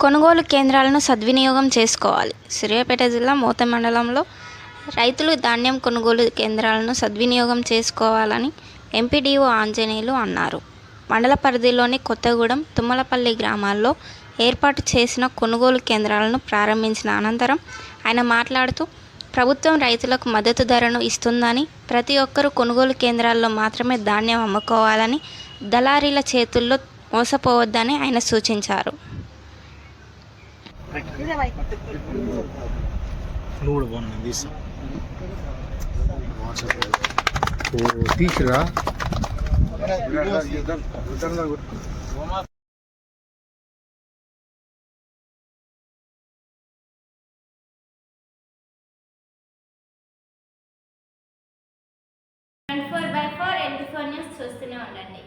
కొనుగోలు కేంద్రాలను సద్వినియోగం చేసుకోవాలి. సూర్యాపేట జిల్లా మోత మండలంలో రైతులు ధాన్యం కొనుగోలు కేంద్రాలను సద్వినియోగం చేసుకోవాలని ఎంపీడీఓ ఆంజనేయులు అన్నారు. మండల పరిధిలోని కొత్తగూడెం తుమ్మలపల్లి గ్రామాల్లో ఏర్పాటు చేసిన కొనుగోలు కేంద్రాలను ప్రారంభించిన అనంతరం ఆయన మాట్లాడుతూ ప్రభుత్వం రైతులకు మద్దతు ధరను ఇస్తుందని ప్రతి ఒక్కరూ కొనుగోలు కేంద్రాల్లో మాత్రమే ధాన్యం అమ్ముకోవాలని దళారీల చేతుల్లో మోసపోవద్దని ఆయన సూచించారు. Four by four eighty four news చూస్తూనే ఉండండి.